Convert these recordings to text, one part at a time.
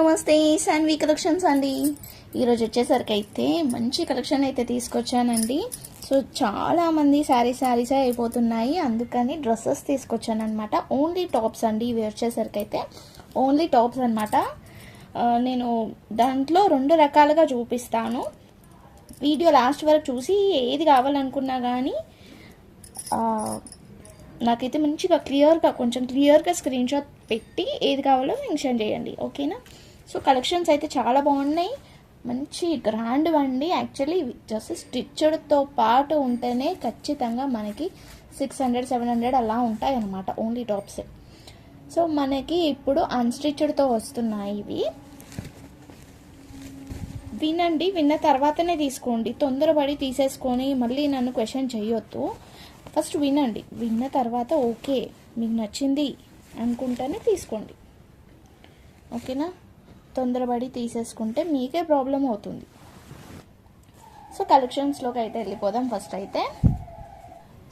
నమస్తే శాన్వి కలెక్షన్స్ అండి. ఈరోజు వచ్చేసరికి అయితే మంచి కలెక్షన్ అయితే తీసుకొచ్చానండి. సో చాలా మంది శారీ శారీసే అయిపోతున్నాయి. అందుకని డ్రెస్సెస్ తీసుకొచ్చాను అనమాట ఓన్లీ టాప్స్ అండి ఇవి వచ్చేసరికి అయితే. ఓన్లీ టాప్స్ అనమాట నేను దాంట్లో రెండు రకాలుగా చూపిస్తాను. వీడియో లాస్ట్ వరకు చూసి ఏది కావాలనుకున్నా కానీ నాకైతే మంచిగా క్లియర్గా కొంచెం క్లియర్గా స్క్రీన్ షాట్ పెట్టి ఏది కావాలో మెన్షన్ చేయండి. ఓకేనా? సో కలెక్షన్స్ అయితే చాలా బాగున్నాయి. మంచి గ్రాండ్ అండి యాక్చువల్లీ జస్ట్ స్టిచ్డ్తో పాటు ఉంటేనే ఖచ్చితంగా మనకి సిక్స్ హండ్రెడ్ సెవెన్ హండ్రెడ్ అలా ఉంటాయి అన్నమాట ఓన్లీ టాప్స్. సో మనకి ఇప్పుడు అన్స్టిచ్డ్తో వస్తున్నాయి ఇవి. వినండి విన్న తర్వాతనే తీసుకోండి. తొందరపడి తీసేసుకొని మళ్ళీ నన్ను క్వశ్చన్ చేయొద్దు. ఫస్ట్ వినండి విన్న తర్వాత ఓకే మీకు నచ్చింది అనుకుంటేనే తీసుకోండి. ఓకేనా? తొందరపడి తీసేసుకుంటే మీకే ప్రాబ్లం అవుతుంది. సో కలెక్షన్స్లోకి అయితే వెళ్ళిపోదాం ఫస్ట్ అయితే.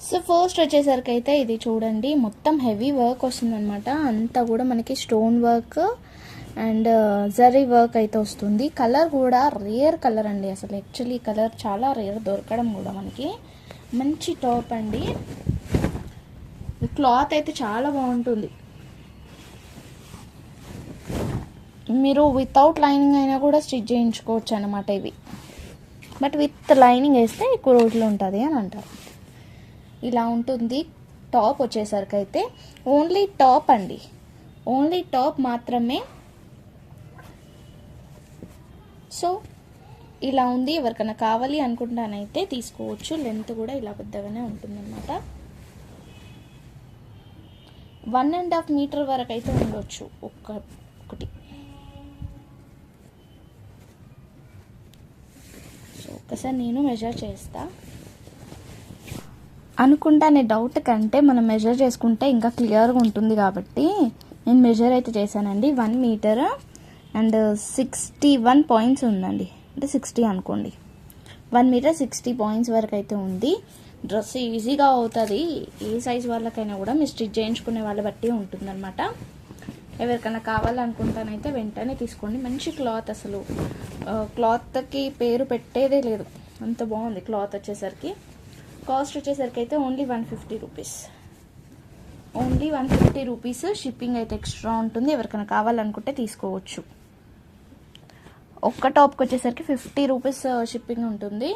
సో ఫస్ట్ వచ్చేసరికి అయితే ఇది చూడండి మొత్తం హెవీ వర్క్ వస్తుందన్నమాట. అంతా కూడా మనకి stone work and zari work అయితే వస్తుంది. కలర్ కూడా రేర్ కలర్ అండి అసలు. యాక్చువల్లీ కలర్ చాలా రేర్ దొరకడం కూడా మనకి. మంచి టాప్ అండి. క్లాత్ అయితే చాలా బాగుంటుంది. మీరు వితౌట్ లైనింగ్ అయినా కూడా స్టిచ్ చేయించుకోవచ్చు అనమాట ఇవి. బట్ విత్ లైనింగ్ వేస్తే ఎక్కువ రోజులు ఉంటుంది అని అంటారు. ఇలా ఉంటుంది. టాప్ వచ్చేసరికి అయితే ఓన్లీ టాప్ అండి. ఓన్లీ టాప్ మాత్రమే. సో ఇలా ఉంది. ఎవరికైనా కావాలి అనుకుంటానైతే తీసుకోవచ్చు. లెంత్ కూడా ఇలా పెద్దగానే ఉంటుందన్నమాట. వన్ అండ్ హాఫ్ మీటర్ వరకు అయితే ఉండొచ్చు. ఒక్క ఒకసారి నేను మెజర్ చేస్తా. అనుకుంటానే డౌట్ కంటే మనం మెజర్ చేసుకుంటే ఇంకా క్లియర్గా ఉంటుంది కాబట్టి నేను మెజర్ అయితే చేశానండి. One metre and sixty one points ఉందండి. అంటే సిక్స్టీ అనుకోండి. వన్ మీటర్ సిక్స్టీ పాయింట్స్ వరకు అయితే ఉంది. డ్రెస్ ఈజీగా అవుతుంది. ఏ సైజ్ వాళ్ళకైనా కూడా మీరు స్టిచ్ చేయించుకునే వాళ్ళ బట్టి ఉంటుందన్నమాట. ఎవరికైనా కావాలనుకుంటానైతే వెంటనే తీసుకోండి. మంచి క్లాత్ అసలు. క్లాత్కి పేరు పెట్టేదే లేదు. అంత బాగుంది క్లాత్ వచ్చేసరికి. కాస్ట్ వచ్చేసరికి అయితే only one fifty rupees. Only one fifty rupees shipping అయితే ఎక్స్ట్రా ఉంటుంది. ఎవరికైనా కావాలనుకుంటే తీసుకోవచ్చు. ఒక్క టాప్కి వచ్చేసరికి ఫిఫ్టీ రూపీస్ షిప్పింగ్ ఉంటుంది.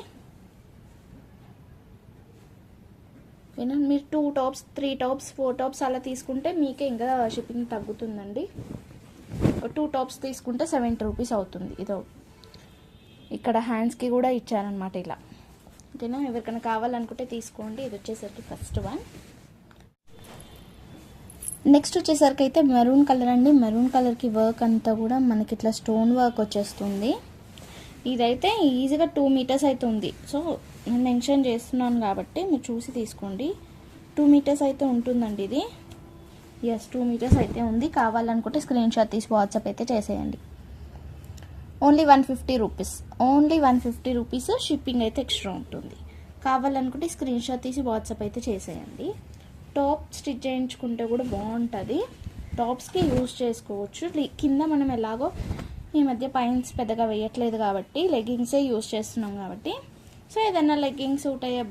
ఏనా మీరు two tops three tops four tops అలా తీసుకుంటే మీకే ఇంకా షిప్పింగ్ తగ్గుతుందండి. టూ టాప్స్ తీసుకుంటే సెవెంటీ రూపీస్ అవుతుంది. ఇదో ఇక్కడ హ్యాండ్స్కి కూడా ఇచ్చారనమాట ఇలా. ఓకేనా? ఎవరికైనా కావాలనుకుంటే తీసుకోండి. ఇది వచ్చేసరికి ఫస్ట్ వన్ నెక్స్ట్ వచ్చేసరికి అయితే మెరూన్ కలర్ అండి. మెరూన్ కలర్కి వర్క్ అంతా కూడా మనకి ఇట్లా స్టోన్ వర్క్ వచ్చేస్తుంది. ఇదైతే ఈజీగా టూ మీటర్స్ అయితే ఉంది సో నేను మెన్షన్ చేస్తున్నాను కాబట్టి మీరు చూసి తీసుకోండి. టూ మీటర్స్ అయితే ఉంటుందండి ఇది. ఎస్ టూ మీటర్స్ అయితే ఉంది. కావాలనుకుంటే స్క్రీన్ షాట్ తీసి వాట్సాప్ అయితే చేసేయండి. Only one fifty rupees only one fifty rupees shipping అయితే ఎక్స్ట్రా ఉంటుంది. కావాలనుకుంటే స్క్రీన్ షాట్ తీసి వాట్సాప్ అయితే చేసేయండి. టాప్ స్టిచ్ చేయించుకుంటే కూడా బాగుంటుంది. టాప్స్కి యూజ్ చేసుకోవచ్చు. కింద మనం ఎలాగో ఈ మధ్య పైన్స్ పెద్దగా వేయట్లేదు కాబట్టి లెగ్గింగ్సే యూజ్ చేస్తున్నాం కాబట్టి సో ఏదైనా లెగ్గింగ్ సూట్ అయ్యే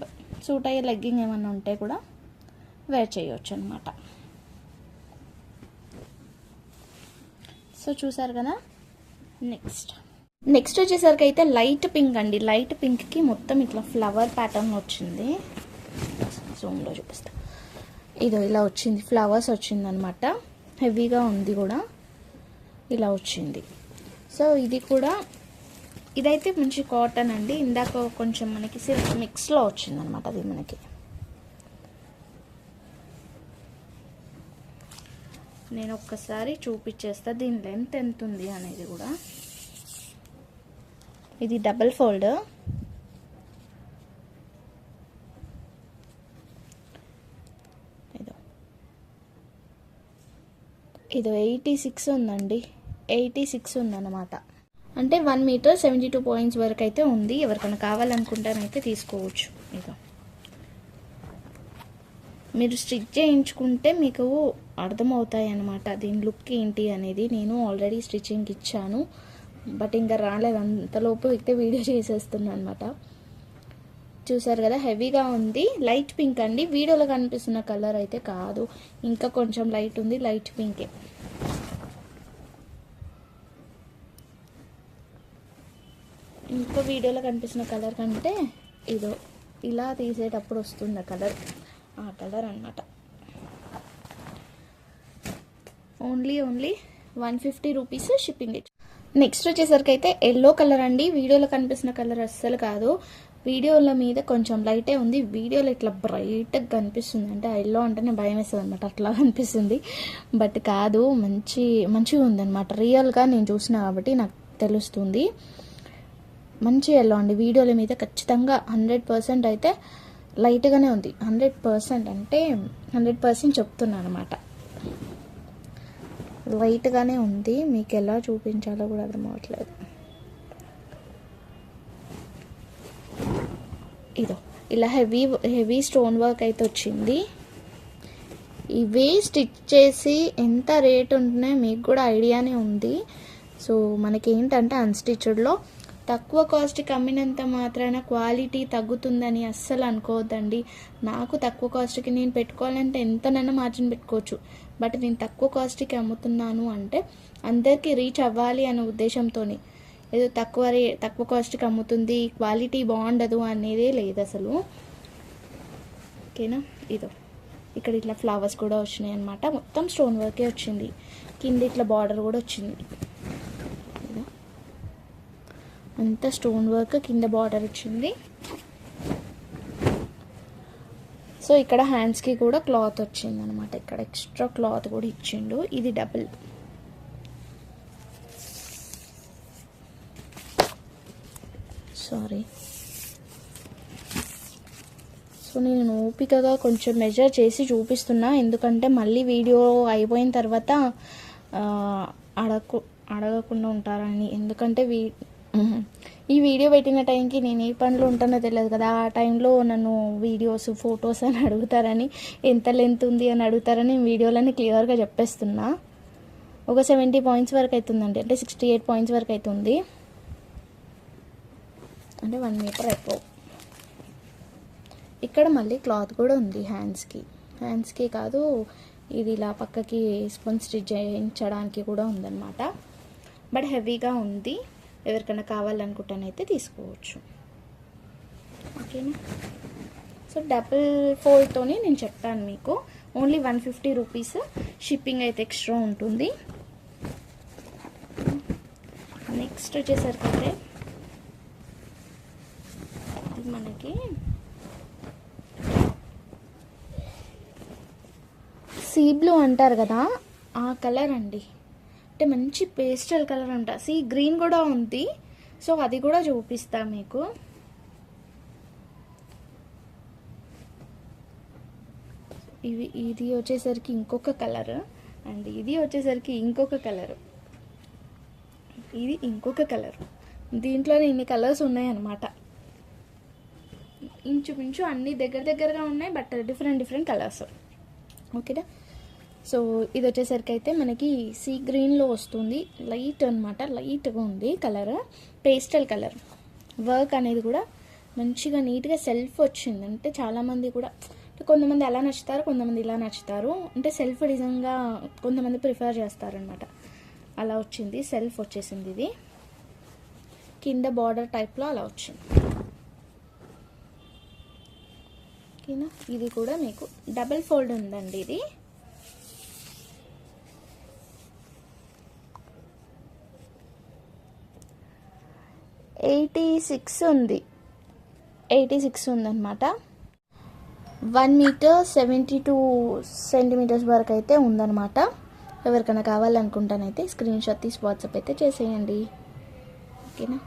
సూట్ అయ్యే లెగ్గింగ్ ఏమైనా ఉంటే కూడా వేర్ చేయవచ్చు అనమాట సో చూసారు కదా? నెక్స్ట్. నెక్స్ట్ వచ్చేసరికి అయితే లైట్ పింక్ అండి. లైట్ పింక్కి మొత్తం ఇట్లా ఫ్లవర్ ప్యాటర్న్ వచ్చింది. జూమ్లో చూపిస్తా. ఇదో ఇలా వచ్చింది. ఫ్లవర్స్ వచ్చింది అనమాట హెవీగా ఉంది కూడా. ఇలా వచ్చింది. సో ఇది కూడా ఇదైతే మంచి కాటన్ అండి. ఇందాక కొంచెం మనకి సిల్క్ మిక్స్లో వచ్చిందనమాట అది మనకి. నేను ఒక్కసారి చూపించేస్తా దీని లెంత్ ఎంత ఉంది అనేది కూడా. ఇది డబల్ ఫోల్డ్ ఇదో. ఇదో ఎయిటీ సిక్స్ ఉందండి. ఎయిటీ సిక్స్ ఉందన్నమాట. అంటే one metre seventy two points వరకు అయితే ఉంది. ఎవరికైనా కావాలనుకుంటానైతే తీసుకోవచ్చు. ఇదో మీరు స్టిచ్ చేయించుకుంటే మీకు అర్థమవుతాయి అన్నమాట దీని లుక్ ఏంటి అనేది నేను ఆల్రెడీ స్టిచ్చింగ్ ఇచ్చాను. బట్ ఇంకా రాలేదు. అంతలోపు అయితే వీడియో చేసేస్తున్నాను అనమాట చూసారు కదా? హెవీగా ఉంది. లైట్ పింక్ అండి. వీడియోలో కనిపిస్తున్న కలర్ అయితే కాదు. ఇంకా కొంచెం లైట్ ఉంది. లైట్ పింకే. ఇంకో వీడియోలో కనిపిస్తున్న కలర్ కంటే ఇదో. ఇలా తీసేటప్పుడు వస్తుంది ఆ కలర్. ఆ కలర్ అనమాట only only one fifty rupees shipping next వచ్చేసరికి అయితే ఎల్లో కలర్ అండి. వీడియోలో కనిపిస్తున్న కలర్ అస్సలు కాదు. వీడియోల మీద కొంచెం లైటే ఉంది. వీడియోలో ఇట్లా బ్రైట్గా కనిపిస్తుంది. అంటే ఎల్లో అంటేనే భయం వేస్తుంది అనమాట అట్లా కనిపిస్తుంది. బట్ కాదు మంచి మంచిగా ఉందన్నమాట రియల్గా నేను చూసిన కాబట్టి నాకు తెలుస్తుంది. మంచి ఎల్లో అండి. వీడియోల మీద ఖచ్చితంగా హండ్రెడ్ పర్సెంట్ అయితే లైట్గానే ఉంది. హండ్రెడ్ పర్సెంట్ అంటే హండ్రెడ్ పర్సెంట్ చెప్తున్నాను అనమాట లైట్గానే ఉంది. మీకు ఎలా చూపించాలో కూడా అర్థం అవ్వట్లేదు. ఇదో ఇలా హెవీ హెవీ స్టోన్ వర్క్ అయితే వచ్చింది. ఇవే స్టిచ్ చేసి ఎంత రేట్ ఉంటున్నాయో మీకు కూడా ఐడియానే ఉంది. సో మనకి ఏంటంటే అన్స్టిచ్డ్లో తక్కువ కాస్ట్కి అమ్మినంత మాత్రాన క్వాలిటీ తగ్గుతుందని అస్సలు అనుకోవద్దండి. నాకు తక్కువ కాస్ట్కి నేను పెట్టుకోవాలంటే ఎంతనైనా మార్జిన్ పెట్టుకోవచ్చు. బట్ నేను తక్కువ కాస్ట్కి అమ్ముతున్నాను అంటే అందరికీ రీచ్ అవ్వాలి అనే ఉద్దేశంతోనే. ఏదో తక్కువ రే తక్కువ కాస్ట్కి అమ్ముతుంది క్వాలిటీ బాగుండదు అనేదే లేదు అసలు. ఓకేనా ఇదో. ఇక్కడ ఇట్లా ఫ్లవర్స్ కూడా వచ్చినాయి అనమాట మొత్తం స్టోన్ వర్కే వచ్చింది. కింద ఇట్లా బార్డర్ కూడా వచ్చింది. అంతా స్టోన్ వర్క్ కింద బార్డర్ వచ్చింది. సో ఇక్కడ హ్యాండ్స్కి కూడా క్లాత్ వచ్చింది అనమాట ఇక్కడ ఎక్స్ట్రా క్లాత్ కూడా ఇచ్చిండు. ఇది డబుల్. సారీ. సో నేను ఓపికగా కొంచెం మెజర్ చేసి చూపిస్తున్నా. ఎందుకంటే మళ్ళీ వీడియో అయిపోయిన తర్వాత ఆ, అడగకు అడగకుండా ఉంటారని. ఎందుకంటే వీ ఈ వీడియో పెట్టిన టైంకి నేను ఏ పనులు ఉంటానో తెలియదు కదా. ఆ టైంలో నన్ను వీడియోస్ ఫొటోస్ అని అడుగుతారని ఎంత లెంత్ ఉంది అని అడుగుతారని వీడియోలని క్లియర్గా చెప్పేస్తున్నా. ఒక సెవెంటీ పాయింట్స్ వరకు అవుతుందండి. అంటే సిక్స్టీ ఎయిట్ పాయింట్స్ వరకు అవుతుంది. అంటే వన్ మీటర్ అయిపో. ఇక్కడ మళ్ళీ క్లాత్ కూడా ఉంది హ్యాండ్స్కి. హ్యాండ్స్కి కాదు ఇది ఇలా పక్కకి స్పూన్ స్టిచ్ చేయించడానికి కూడా ఉందన్నమాట. బట్ హెవీగా ఉంది. ఎవరికైనా కావాలనుకుంటానైతే తీసుకోవచ్చు. ఓకేనా? సో డబుల్ ఫోల్డ్తోనే నేను చెప్తాను మీకు. Only one fifty rupees shipping అయితే ఎక్స్ట్రా ఉంటుంది. నెక్స్ట్ వచ్చేసరికి అయితే మనకి సీ బ్లూ అంటారు కదా ఆ కలర్ అండి. అంటే మంచి పేస్టల్ కలర్ అంట. సీ గ్రీన్ కూడా ఉంది. సో అది కూడా చూపిస్తా మీకు. ఇవి ఇది వచ్చేసరికి ఇంకొక కలర్ అండ్ ఇది వచ్చేసరికి ఇంకొక కలర్ ఇది ఇంకొక కలర్ దీంట్లోనే ఇన్ని కలర్స్ ఉన్నాయన్నమాట. ఇంచుమించు అన్ని దగ్గర దగ్గరగా ఉన్నాయి బట్ డిఫరెంట్ డిఫరెంట్ కలర్స్ ఓకేనా సో ఇది వచ్చేసరికి అయితే మనకి సీ గ్రీన్లో వస్తుంది. లైట్ అనమాట లైట్గా ఉంది కలర్. Pastel colour. వర్క్ అనేది కూడా మంచిగా నీట్గా సెల్ఫ్ వచ్చింది. అంటే చాలామంది కూడా కొంతమంది అలా నచ్చుతారు కొంతమంది ఇలా నచ్చుతారు. అంటే సెల్ఫ్ డిజైన్గా కొంతమంది ప్రిఫర్ చేస్తారనమాట అలా వచ్చింది. సెల్ఫ్ వచ్చేసింది ఇది. కింద బార్డర్ టైప్లో అలా వచ్చింది. ఓకేనా? ఇది కూడా మీకు డబల్ ఫోల్డ్ ఉందండి ఇది. ఎయిటీ సిక్స్ ఉంది. ఎయిటీ సిక్స్ ఉందన్నమాట. One metre seventy two centimetres వరకు అయితే ఉందన్నమాట. ఎవరికైనా కావాలనుకుంటానైతే స్క్రీన్ షాట్ తీసి వాట్సాప్ అయితే చేసేయండి. ఓకేనా?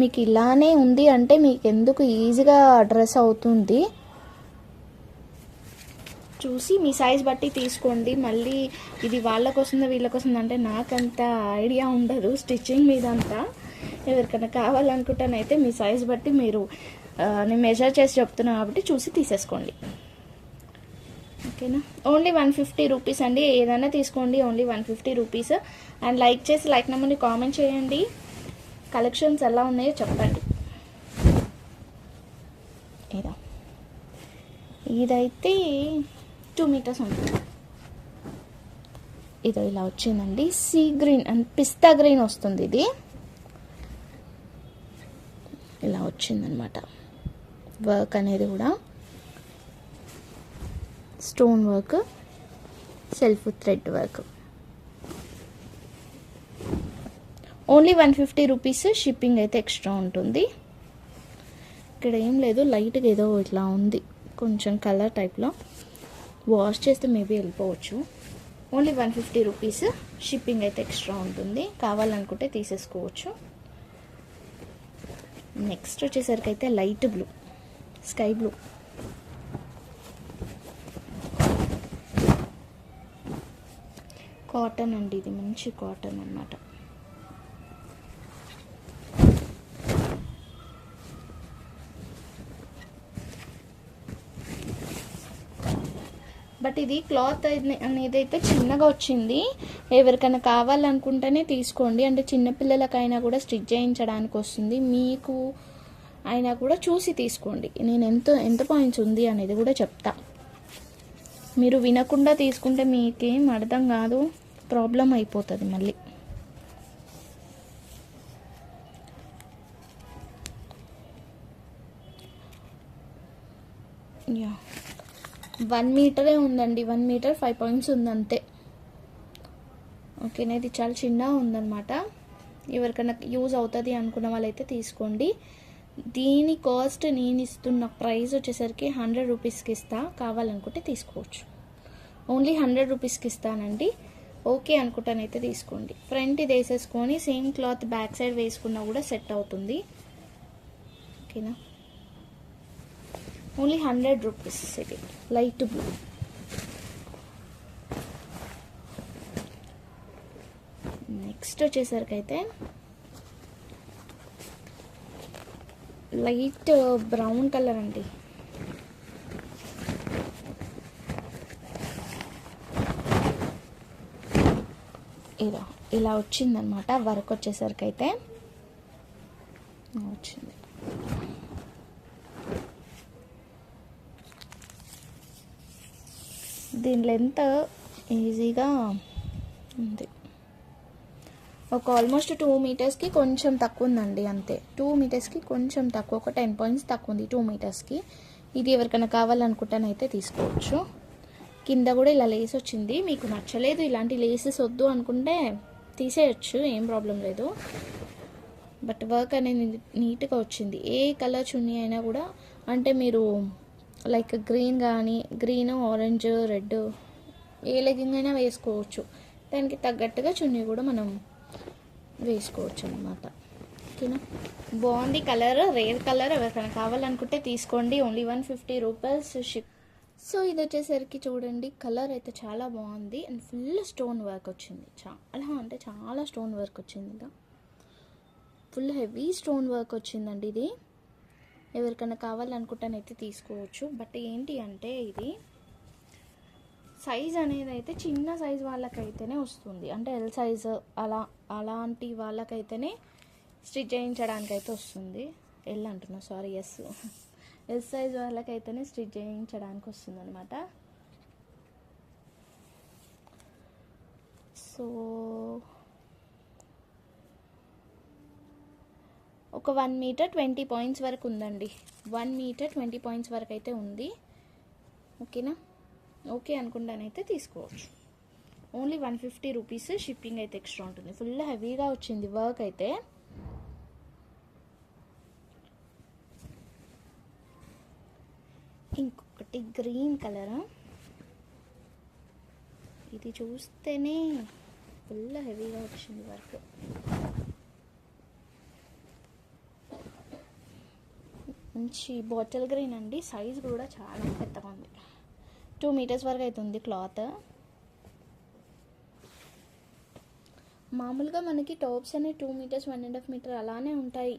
మీకు ఇలానే ఉంది అంటే మీకు ఎందుకు ఈజీగా డ్రెస్ అవుతుంది? చూసి మీ సైజ్ బట్టి తీసుకోండి. మళ్ళీ ఇది వాళ్ళకి వస్తుందా వీళ్ళకి వస్తుందా అంటే నాకంత ఐడియా ఉండదు. స్టిచ్చింగ్ మీద అంతా ఎవరికైనా కావాలనుకుంటానైతే మీ సైజ్ బట్టి మీరు నేను మెజర్ చేసి చెప్తున్నాను కాబట్టి చూసి తీసేసుకోండి. ఓకేనా? ఓన్లీ వన్ ఫిఫ్టీ రూపీస్ అండి. ఏదైనా తీసుకోండి. Only one fifty rupees and like చేసి లైక్ నెంబర్ని కామెంట్ చేయండి. కలెక్షన్స్ ఎలా ఉన్నాయో చెప్పండి. ఇదా. ఇదైతే టూ మీటర్స్ ఉంటుంది ఇదో ఇలా వచ్చిందండి. Sea green and pista green వస్తుంది ఇది. ఇలా వచ్చిందనమాట. వర్క్ అనేది కూడా stone work self thread work only one fifty rupees shipping అయితే ఎక్స్ట్రా ఉంటుంది. ఇక్కడ ఏం లేదు లైట్గా ఏదో ఇట్లా ఉంది. కొంచెం కలర్ టైప్లో వాష్ చేస్తే మేబీ వెళ్ళిపోవచ్చు. Only one fifty rupees shipping అయితే ఎక్స్ట్రా ఉంటుంది. కావాలనుకుంటే తీసేసుకోవచ్చు. నెక్స్ట్ వచ్చేసరికి అయితే light blue sky blue. Cotton అండి ఇది మంచి కాటన్ అన్నమాట. బట్ ఇది క్లాత్ అనేది అయితే చిన్నగా వచ్చింది. ఎవరికైనా కావాలనుకుంటేనే తీసుకోండి. అంటే చిన్నపిల్లలకైనా కూడా స్టిచ్ చేయించడానికి వస్తుంది. మీకు అయినా కూడా చూసి తీసుకోండి. నేను ఎంత ఎంత పాయింట్స్ ఉంది అనేది కూడా చెప్తా. మీరు వినకుండా తీసుకుంటే మీకేం అర్థం కాదు. ప్రాబ్లం అయిపోతుంది మళ్ళీ. యా వన్ మీటరే ఉందండి. వన్ మీటర్ ఫైవ్ పాయింట్స్ ఉంది అంతే ఓకేనా ఇది చాలా చిన్నగా ఉందన్నమాట. ఎవరికైనా యూజ్ అవుతుంది అనుకున్న వాళ్ళైతే తీసుకోండి. దీని కాస్ట్ నేను ఇస్తున్న ప్రైస్ వచ్చేసరికి హండ్రెడ్ రూపీస్కి ఇస్తా. కావాలనుకుంటే తీసుకోవచ్చు. ఓన్లీ హండ్రెడ్ రూపీస్కి ఇస్తానండి. ఓకే అనుకుంటానైతే తీసుకోండి. ఫ్రంట్ ఇది వేసేసుకొని సేమ్ క్లాత్ బ్యాక్ సైడ్ వేసుకున్నా కూడా సెట్ అవుతుంది. ఓకేనా? ఓన్లీ హండ్రెడ్ రూపీస్ ఇది. Light blue. నెక్స్ట్ వచ్చేసరికి అయితే లైట్ బ్రౌన్ కలర్ అండి. ఇలా ఇలా వచ్చిందనమాట వర్క్ వచ్చేసరికి అయితే వచ్చింది. దీని లెంత్ ఈజీగా ఉంది. ఒక ఆల్మోస్ట్ టూ మీటర్స్కి కొంచెం తక్కువ ఉందండి అంతే. టూ మీటర్స్కి కొంచెం తక్కువ ఒక టెన్ పాయింట్స్ తక్కువ ఉంది టూ మీటర్స్కి ఇది ఎవరికైనా కావాలనుకుంటానైతే తీసుకోవచ్చు. కింద కూడా ఇలా లేస్ వచ్చింది. మీకు నచ్చలేదు ఇలాంటి లేసెస్ వద్దు అనుకుంటే తీసేయచ్చు ఏం ప్రాబ్లం లేదు. బట్ వర్క్ అనేది నీట్గా వచ్చింది. ఏ కలర్ చున్నీ అయినా కూడా అంటే మీరు లైక్ గ్రీన్ కానీ గ్రీన్ ఆరెంజ్ రెడ్ ఏ లెగ్గింగ్ అయినా వేసుకోవచ్చు. దానికి తగ్గట్టుగా చున్నీ కూడా మనం వేసుకోవచ్చు అనమాట ఓకేనా? బాగుంది కలర్ రేర్ కలర్ ఎవరికైనా కావాలనుకుంటే తీసుకోండి. Only one fifty rupees ship so ఇది వచ్చేసరికి చూడండి కలర్ అయితే చాలా బాగుంది. అండ్ ఫుల్ స్టోన్ వర్క్ వచ్చింది. చాలా అంటే చాలా స్టోన్ వర్క్ వచ్చింది ఇంకా. ఫుల్ హెవీ స్టోన్ వర్క్ వచ్చిందండి ఇది. ఎవరికైనా కావాలనుకుంటానైతే తీసుకోవచ్చు. బట్ ఏంటి అంటే ఇది సైజ్ అనేది అయితే చిన్న సైజ్ వాళ్ళకైతేనే వస్తుంది. అంటే ఎల్ సైజ్ అలా అలాంటి వాళ్ళకైతేనే స్టిచ్ చేయించడానికి అయితే వస్తుంది. ఎల్ అంటున్నా సారీ ఎస్ ఎల్ సైజ్ వాళ్ళకైతేనే స్టిచ్ చేయించడానికి వస్తుంది అనమాట సో ఒక వన్ మీటర్ ట్వంటీ పాయింట్స్ వరకు ఉందండి. వన్ మీటర్ ట్వంటీ పాయింట్స్ వరకు అయితే ఉంది ఓకేనా ఓకే అనుకుంటానైతే తీసుకోవచ్చు. Only one fifty rupees shipping అయితే ఎక్స్ట్రా ఉంటుంది. ఫుల్ హెవీగా వచ్చింది వర్క్ అయితే. ఇంకొకటి గ్రీన్ కలర్ ఇది చూస్తేనే ఫుల్ హెవీగా వచ్చింది వర్క్ మంచి బాటిల్ గ్రీన్ అండి. సైజ్ కూడా చాలా పెద్ద టూ మీటర్స్ వరకు అవుతుంది క్లాత్. మామూలుగా మనకి టాప్స్ అనేవి two metres one and half metre అలానే ఉంటాయి.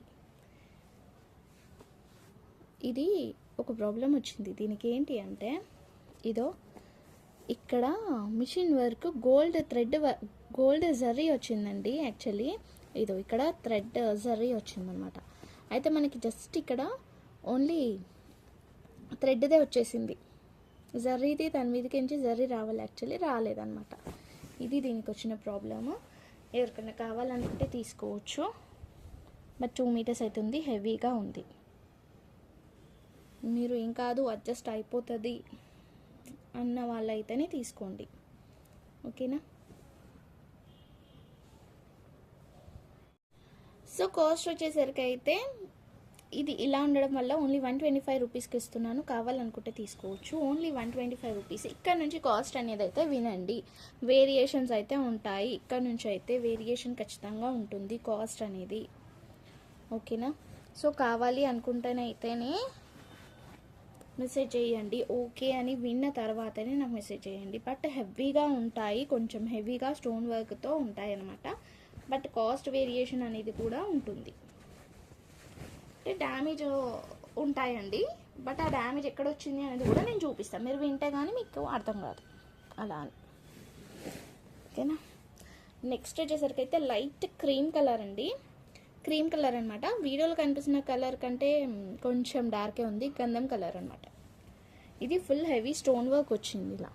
ఇది ఒక ప్రాబ్లం వచ్చింది. దీనికి ఏంటి అంటే ఇదో ఇక్కడ machine work gold thread gold zari వచ్చిందండి యాక్చువల్లీ. ఇదో ఇక్కడ థ్రెడ్ జర్రీ వచ్చిందనమాట. అయితే మనకి జస్ట్ ఇక్కడ ఓన్లీ థ్రెడ్దే వచ్చేసింది. జర్రీది దాని మీదకించి జర్రీ రావాలి. యాక్చువల్లీ రాలేదన్నమాట. ఇది దీనికి వచ్చిన ప్రాబ్లము. ఎవరికైనా కావాలనుకుంటే తీసుకోవచ్చు. బట్ టూ మీటర్స్ అవుతుంది హెవీగా ఉంది. మీరు ఏం కాదు అడ్జస్ట్ అయిపోతుంది అన్న వాళ్ళైతేనే తీసుకోండి. ఓకేనా? సో కాస్ట్ వచ్చేసరికి అయితే ఇది ఇలా ఉండడం వల్ల ఓన్లీ వన్ ట్వంటీ ఫైవ్ రూపీస్కి ఇస్తున్నాను. కావాలనుకుంటే తీసుకోవచ్చు. Only one twenty five rupees ఇక్కడ నుంచి కాస్ట్ అనేది అయితే వినండి. వేరియేషన్స్ అయితే ఉంటాయి. ఇక్కడ నుంచి అయితే వేరియేషన్ ఖచ్చితంగా ఉంటుంది కాస్ట్ అనేది. ఓకేనా సో కావాలి అనుకుంటేనైతేనే మెసేజ్ చేయండి. ఓకే అని విన్న తర్వాతనే నాకు మెసేజ్ చేయండి. బట్ హెవీగా ఉంటాయి. కొంచెం హెవీగా స్టోన్ వర్క్తో ఉంటాయి అనమాట బట్ కాస్ట్ వేరియేషన్ అనేది కూడా ఉంటుంది. అంటే డ్యామేజ్ ఉంటాయండి బట్ ఆ డ్యామేజ్ ఎక్కడ వచ్చింది అనేది కూడా నేను చూపిస్తాను. మీరు వింటే కానీ మీకు అర్థం కాదు. అలా అని. ఓకేనా? నెక్స్ట్ వచ్చేసరికి అయితే లైట్ క్రీమ్ కలర్ అండి. క్రీమ్ కలర్ అనమాట వీడియోలో కనిపిస్తున్న కలర్ కంటే కొంచెం డార్కే ఉంది. గంధం కలర్ అనమాట ఇది ఫుల్ హెవీ స్టోన్ వర్క్ వచ్చింది ఇలా.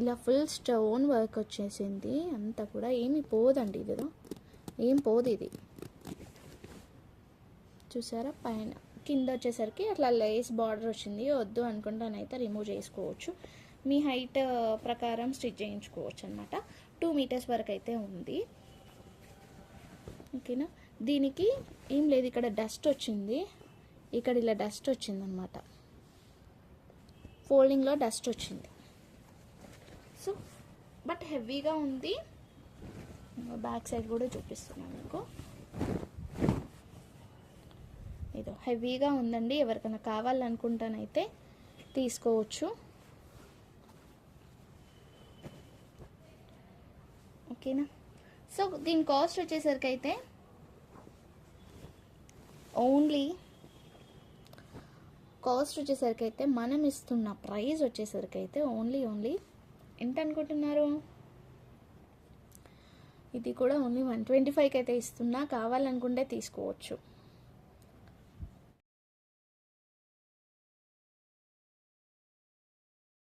ఇలా ఫుల్ స్టోన్ వర్క్ వచ్చేసింది. అంతా కూడా ఏమి పోదండి ఇది ఏం పోదు ఇది. చూసారా? పైన కింద వచ్చేసరికి అట్లా లేస్ బార్డర్ వచ్చింది. వద్దు అనుకుంటానైతే రిమూవ్ చేసుకోవచ్చు. మీ హైట్ ప్రకారం స్టిచ్ చేయించుకోవచ్చు అనమాట టూ మీటర్స్ వరకు అయితే ఉంది. ఓకేనా దీనికి ఏం లేదు ఇక్కడ డస్ట్ వచ్చింది. ఇక్కడ ఇలా డస్ట్ వచ్చిందనమాట ఫోల్డింగ్లో డస్ట్ వచ్చింది. సో బట్ హెవీగా ఉంది. బ్యాక్ సైడ్ కూడా చూపిస్తున్నాను మీకు. ఇదో హెవీగా ఉందండి. ఎవరికైనా కావాలనుకుంటానైతే తీసుకోవచ్చు. ఓకేనా? సో దీని కాస్ట్ వచ్చేసరికి అయితే ఓన్లీ కాస్ట్ వచ్చేసరికి అయితే మనం ఇస్తున్న ప్రైస్ వచ్చేసరికి అయితే ఓన్లీ ఓన్లీ ఎంత అనుకుంటున్నారు? ఇది కూడా ఓన్లీ వన్ ట్వంటీ ఫైవ్కి అయితే ఇస్తున్నా. కావాలనుకుంటే తీసుకోవచ్చు.